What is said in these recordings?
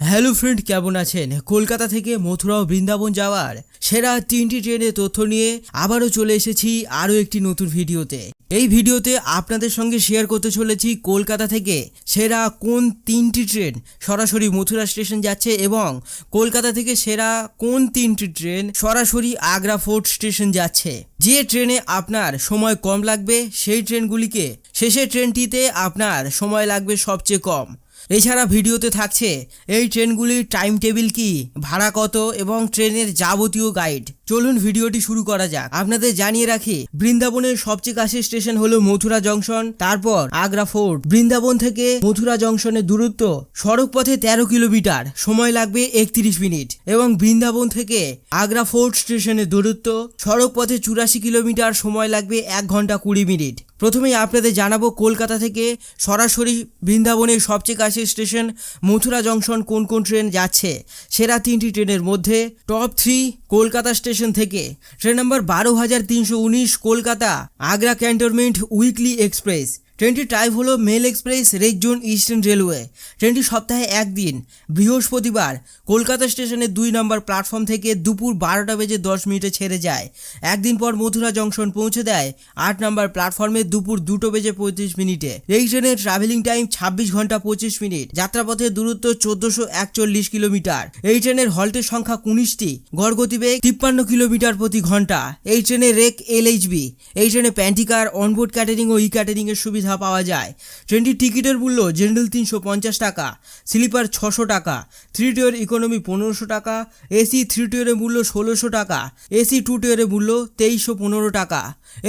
Hello friend, কেমন আছেন? কলকাতা থেকে মথুরা ও বৃন্দাবন যাওয়ার সেরা তিনটি ট্রেনের তথ্য নিয়ে আবারও চলে এসেছি আরও একটি নতুন ভিডিওতে। এই ভিডিওতে আপনাদের সঙ্গে শেয়ার করতে চলেছি কলকাতা থেকে সেরা কোন তিনটি ট্রেন সরাসরি মথুরা স্টেশন যাচ্ছে এবং কলকাতা থেকে সেরা কোন তিনটি ট্রেন সরাসরি আগ্রা ফোর্ট স্টেশন যাচ্ছে। যে ট্রেনে আপনার সময় কম লাগবে, সেই ট্রেনগুলিকে, শেষের ট্রেনটিতে আপনার সময় লাগবে সবচেয়ে কম। এছাড়া ভিডিওতে থাকছে, এই ট্রেনগুলির টাইম টেবিল কি, ভাড়া কত এবং ট্রেনের যাবতীয় গাইড চলুন ভিডিওটি শুরু করা যাক। আপনাদের জানিয়ে রাখি, বৃন্দাবনের সবচেয়ে কাছের স্টেশন হলো মথুরা জংশন তারপর আগ্রা ফোর্ট বৃন্দাবন থেকে মথুরা জংশনের দূরত্ব সড়ক পথে তেরো কিলোমিটার, সময় লাগবে একত্রিশ মিনিট। এবং বৃন্দাবন থেকে আগ্রা ফোর্ট স্টেশনের দূরত্ব সড়ক পথে চুরাশি কিলোমিটার, সময় লাগবে এক ঘণ্টা কুড়ি মিনিট। প্রথমেই আপনাদের জানাব কলকাতা থেকে সরাসরি বৃন্দাবনের সবচেয়ে কাছের স্টেশন মথুরা জংশন কোন কোন ট্রেন যাচ্ছে। সেরা তিনটি ট্রেনের মধ্যে টপ থ্রি কলকাতা স্টেশন থেকে ট্রেন নম্বর বারো হাজার তিনশো উনিশ Kolkata Agra cantonment weekly express. ট্রেনটির টাইপ হলো mail express rake zone, eastern railway. ট্রেনটি সপ্তাহে একদিন, বৃহস্পতিবার। কলকাতা স্টেশনের দুই নম্বর প্ল্যাটফর্ম থেকে দুপুর বারোটা বেজে দশ মিনিটে ছেড়ে যায়। একদিন পর মথুরা জংশন পৌঁছে দেয় আট নম্বর প্ল্যাটফর্মে দুপুর দুটো বেজে পঁয়ত্রিশ মিনিটে। এই ট্রেনের ট্রাভেলিং টাইম ছাব্বিশ ঘণ্টা পঁচিশ মিনিট। যাত্রাপথের দূরত্ব চোদ্দশো একচল্লিশ কিলোমিটার। এই ট্রেনের হল্টের সংখ্যা উনিশটি। গড় গতিবেগ তিপ্পান্ন কিলোমিটার প্রতি ঘণ্টা। এই ট্রেনে রেক, এল এলএইচবি এই ট্রেনে প্যান্টিকার অনবোর্ড ক্যাটারিং ও ই ক্যাটারিং এর সুবিধা পাওয়া যায়। ট্রেনটির টিকিটের মূল্য জেনারেল তিনশো পঞ্চাশ টাকা, স্লিপার ছশো টাকা থ্রি টিয়ার ইকোনমি পনেরোশো টাকা, এসি থ্রি টিয়ারের মূল্য ষোলোশো টাকা, এসি টু টিয়ারের মূল্য তেইশশো পনেরো টাকা।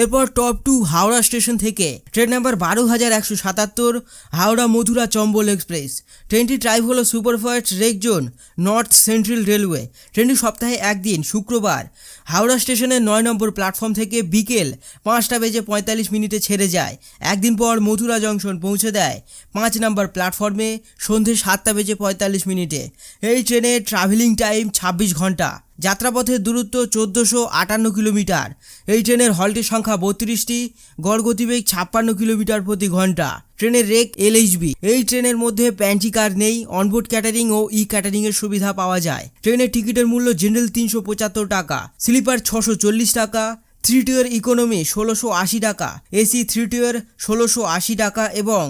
এরপর টপ টু হাওড়া স্টেশন থেকে, ট্রেন নাম্বার বারো হাজার একশো সাতাত্তর, হাওড়া মথুরা চম্বল এক্সপ্রেস। ট্রেনটির ড্রাইভ হলো superfast rake zone, north central railway. ট্রেনটি সপ্তাহে একদিন, শুক্রবার। হাওড়া স্টেশনের নয় নম্বর প্ল্যাটফর্ম থেকে বিকেল পাঁচটা বেজে পঁয়তাল্লিশ মিনিটে ছেড়ে যায়। একদিন পর মথুরা জংশন পৌঁছে দেয়। পাঁচ নম্বর প্ল্যাটফর্মে সন্ধে সাতটা বেজে পঁয়তাল্লিশ মিনিটে। এই ট্রেনের ট্রাভেলিং টাইম ছাব্বিশ ঘণ্টা। যাত্রাপথের দূরত্ব চোদ্দোশো আটান্ন কিলোমিটার। এই ট্রেনের হল্টের সংখ্যা বত্রিশটি গড় গতিবেগ ছাপ্পান্ন কিলোমিটার প্রতি ঘণ্টা। ট্রেনের রেক এলএইচবি এই ট্রেনের মধ্যে প্যান্টি কার নেই অনবোর্ড ক্যাটারিং ও ই ক্যাটারিং এর সুবিধা পাওয়া যায়। ট্রেনের টিকিটের মূল্য জেনারেল তিনশো পঁচাত্তর টাকা স্লিপার ছশো চল্লিশ টাকা থ্রি টিয়ার ইকোনমি ষোলোশো আশি টাকা এসি থ্রি টিয়ার ষোলোশো আশি টাকা এবং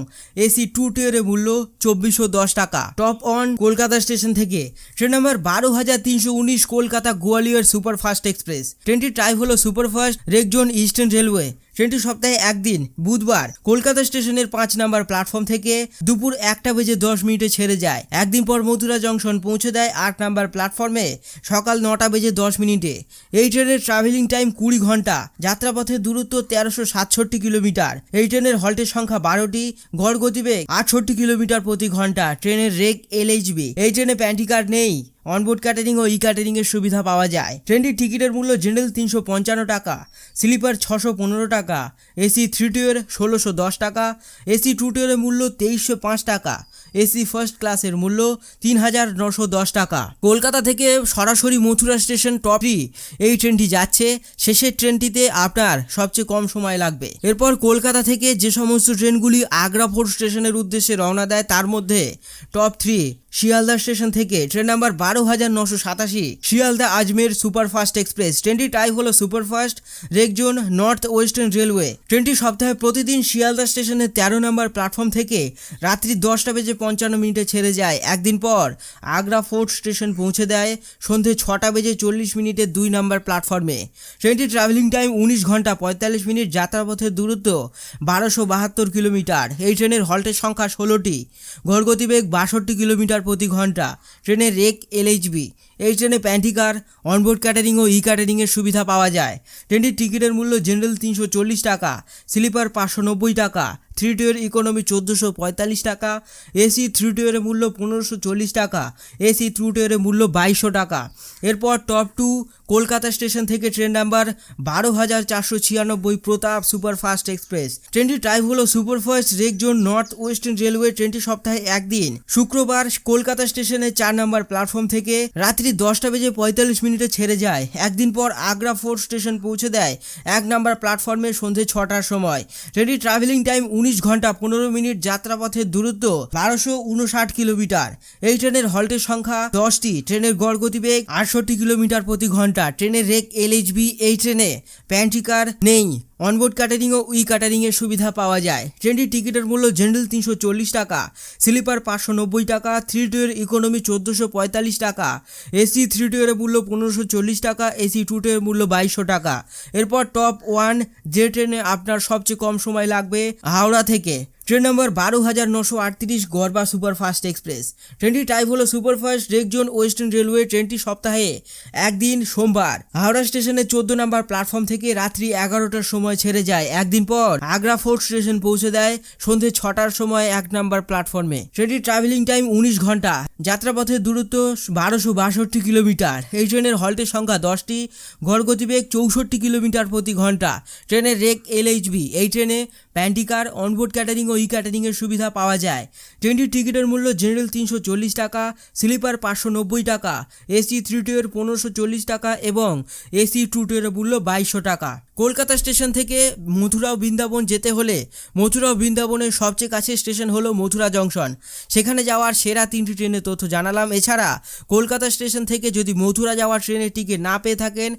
এসি টু টিয়ারের মূল্য চব্বিশশো দশ টাকা। টপ অন কলকাতা স্টেশন থেকে ট্রেন নাম্বার বারো হাজার তিনশো উনিশ কলকাতা গোয়ালিয়র সুপারফাস্ট এক্সপ্রেস। ট্রেনটির টাইপ হলো superfast rake zone eastern railway. ট্রেনটি সপ্তাহে একদিন, বুধবার, কলকাতা স্টেশনের পাঁচ নাম্বার প্ল্যাটফর্ম থেকে দুপুর একটা বেজে দশ মিনিটে ছেড়ে যায়। একদিন পর মথুরা জংশন পৌঁছে দেয় আট নাম্বার প্ল্যাটফর্মে, সকাল নটা বেজে দশ মিনিটে। এই ট্রেনের ট্রাভেলিং টাইম কুড়ি ঘণ্টা যাত্রাপথের দূরত্ব তেরোশো সাতষট্টি কিলোমিটার। এই ট্রেনের হল্টের সংখ্যা বারোটি, গড় গতিবেগ আটষট্টি কিলোমিটার প্রতি ঘণ্টা, ট্রেনের রেক এলএইচবি। এই ট্রেনে প্যান্টি কার্ড নেই। অনবোর্ড ক্যাটারিং ও ই ক্যাটারিং এর সুবিধা পাওয়া যায়। ট্রেনটির টিকিটের মূল্য জেনারেল তিনশো পঞ্চান্ন টাকা স্লিপার ছশো পনেরো টাকা এসি থ্রি টু এর ষোলোশো দশ টাকা এসি টু টু এর মূল্য তেইশশো পাঁচ টাকা। এসি ফার্স্ট ক্লাসের মূল্য তিন হাজার নশো দশ টাকা। কলকাতা থেকে সরাসরি মথুরা স্টেশন টপি এই ট্রেনটি যাচ্ছে। শেষের ট্রেনটিতে আপনার সবচেয়ে কম সময় লাগবে। এরপর কলকাতা থেকে যে সমস্ত ট্রেনগুলি আগ্রা ফোর্ট স্টেশনের উদ্দেশ্যে রওনা দেয়, তার মধ্যে টপ থ্রি শিয়ালদা স্টেশন থেকে ট্রেন নাম্বার বারো হাজার নশো সাতাশি শিয়ালদা আজমের সুপারফাস্ট এক্সপ্রেস। ট্রেনটি টাইপ হলো superfast rake zone north western railway. ট্রেনটি সপ্তাহে প্রতিদিন শিয়ালদা স্টেশনের তেরো নম্বর প্ল্যাটফর্ম থেকে রাত্রি দশটা বেজে পঞ্চান্ন মিনিটে ছেড়ে যায়। একদিন পর আগ্রা ফোর্ট স্টেশন পৌঁছে দেয় সন্ধে ছটা বেজে চল্লিশ মিনিটে দুই নম্বর প্ল্যাটফর্মে। ট্রেনটির ট্রাভেলিং টাইম উনিশ ঘণ্টা পঁয়তাল্লিশ মিনিট যাত্রাপথের দূরত্ব বারোশো বাহাত্তর কিলোমিটার। এই ট্রেনের হল্টের সংখ্যা ষোলোটি। ঘরগতিবেগ বাষট্টি কিলোমিটার প্রতি ঘণ্টা। ট্রেনের রেক এলএইচবি। এই ট্রেনে প্যান্টি কার, অনবোর্ড ক্যাটারিং ও ই ক্যাটারিংয়ের সুবিধা পাওয়া যায়। ট্রেনটির টিকিটের মূল্য জেনারেল তিনশো চল্লিশ টাকা, স্লিপার পাঁচশো নব্বই টাকা থ্রি টিয়ার ইকোনমি চোদ্দোশো পঁয়তাল্লিশ টাকা, এসি থ্রি টিয়ারের মূল্য পনেরোশো চল্লিশ টাকা, এসি থ্রু টিয়ারের মূল্য বাইশশো টাকা। এরপর টপ টু কলকাতা স্টেশন থেকে ট্রেন নাম্বার বারো হাজার চারশো ছিয়ানব্বই প্রতাপ সুপারফাস্ট এক্সপ্রেস। ট্রেনটির টাইপ হলো superfast rake zone north western railway ট্রেনটি সপ্তাহে একদিন। শুক্রবার কলকাতা স্টেশনের চার নম্বর প্ল্যাটফর্ম থেকে রাত্রি দশটা বেজে পঁয়তাল্লিশ মিনিটে ছেড়ে যায়। একদিন পর আগ্রা ফোর্ট স্টেশন পৌঁছে দেয় এক নম্বর প্ল্যাটফর্মে সন্ধে ছটার সময়। ট্রেনটি ট্রাভেলিং টাইম উনিশ ঘণ্টা পনেরো মিনিট যাত্রাপথের দূরত্ব বারোশো উনষাট কিলোমিটার। এই ট্রেনের হল্টের সংখ্যা দশটি। ট্রেনের গড় গতিবেগ আটষট্টি কিলোমিটার প্রতি ঘণ্টা। ট্রেনের রেক এলএইচবি এই ট্রেনে প্যান্টিকার নেই। অনবোর্ড ক্যাটারিং ও উই ক্যাটারিং এর সুবিধা পাওয়া যায়। ট্রেনটির টিকিটের মূল্য জেনারেল তিনশো চল্লিশ টাকা, স্লিপার পাঁচশো নব্বই টাকা থ্রি টু এর ইকোনমি চোদ্দোশো পঁয়তাল্লিশ টাকা, এসি থ্রি টু এর মূল্য পনেরোশো চল্লিশ টাকা, এসি টু টু এর মূল্য বাইশশো টাকা। এরপর টপ ওয়ান যে ট্রেনে আপনার সবচেয়ে কম সময় লাগবে হাওড়া থেকে। ট্রেন নম্বর বারো হাজার নশো আটত্রিশ গড়বা সুপারফাস্ট এক্সপ্রেস। ট্রেনটির টাইপ হলো superfast rake zone western railway ট্রেনটি সপ্তাহে একদিন সোমবার। হাওড়া স্টেশনের চোদ্দ নম্বর প্ল্যাটফর্ম থেকে রাত্রি এগারোটার সময় ছেড়ে যায়। একদিন পর আগ্রা ফোর্ট স্টেশন পৌঁছে দেয় সন্ধে ছটার সময় এক নম্বর প্ল্যাটফর্মে। ট্রেনটির ট্রাভেলিং টাইম উনিশ ঘণ্টা। যাত্রাপথের দূরত্ব বারোশো বাষট্টি কিলোমিটার। এই ট্রেনের হল্টের সংখ্যা দশটি। গড় গতিবেগ চৌষট্টি কিলোমিটার প্রতি ঘণ্টা। ট্রেনের রেক এলএইচবি। এই ট্রেনে প্যান্টিকার, অনবোর্ড ক্যাটারিং ও ই ক্যাটারিংয়ের সুবিধা পাওয়া যায়। ট্রেনটির টিকিটের মূল্য জেনারেল তিনশো চল্লিশ টাকা স্লিপার পাঁচশো নব্বই টাকা এসি থ্রি টু এর পনেরোশো টাকা এবং এসি টু টু এর মূল্য বাইশশো টাকা। কলকাতা স্টেশন থেকে মথুরা বৃন্দাবন যেতে হলে মথুরা বৃন্দাবনের সবচেয়ে কাছের স্টেশন হলো মথুরা জংশন। সেখানে যাওয়ার সেরা তিনটি ট্রেনের তথ্য জানালাম। এছাড়া কলকাতা স্টেশন থেকে যদি মথুরা যাওয়ার ট্রেনের টিকিট না পেয়ে থাকেন,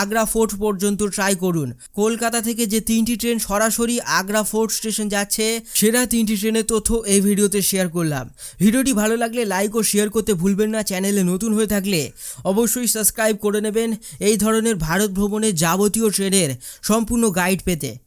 আগ্রা ফোর্ট পর্যন্ত ট্রাই করুন। কলকাতা থেকে যে তিনটি ট্রেন সরাসরি আগ্রা ফোর্ট স্টেশন যাচ্ছে, সেরা তিনটি ট্রেনের তথ্য এই ভিডিওতে শেয়ার করলাম। ভিডিওটি ভালো লাগলে লাইক ও শেয়ার করতে ভুলবেন না। চ্যানেলে নতুন হয়ে থাকলে অবশ্যই সাবস্ক্রাইব করে নেবেন। এই ধরনের ভারত ভ্রমণের যাবতীয় ট্রেনের সম্পূর্ণ গাইড পেতে।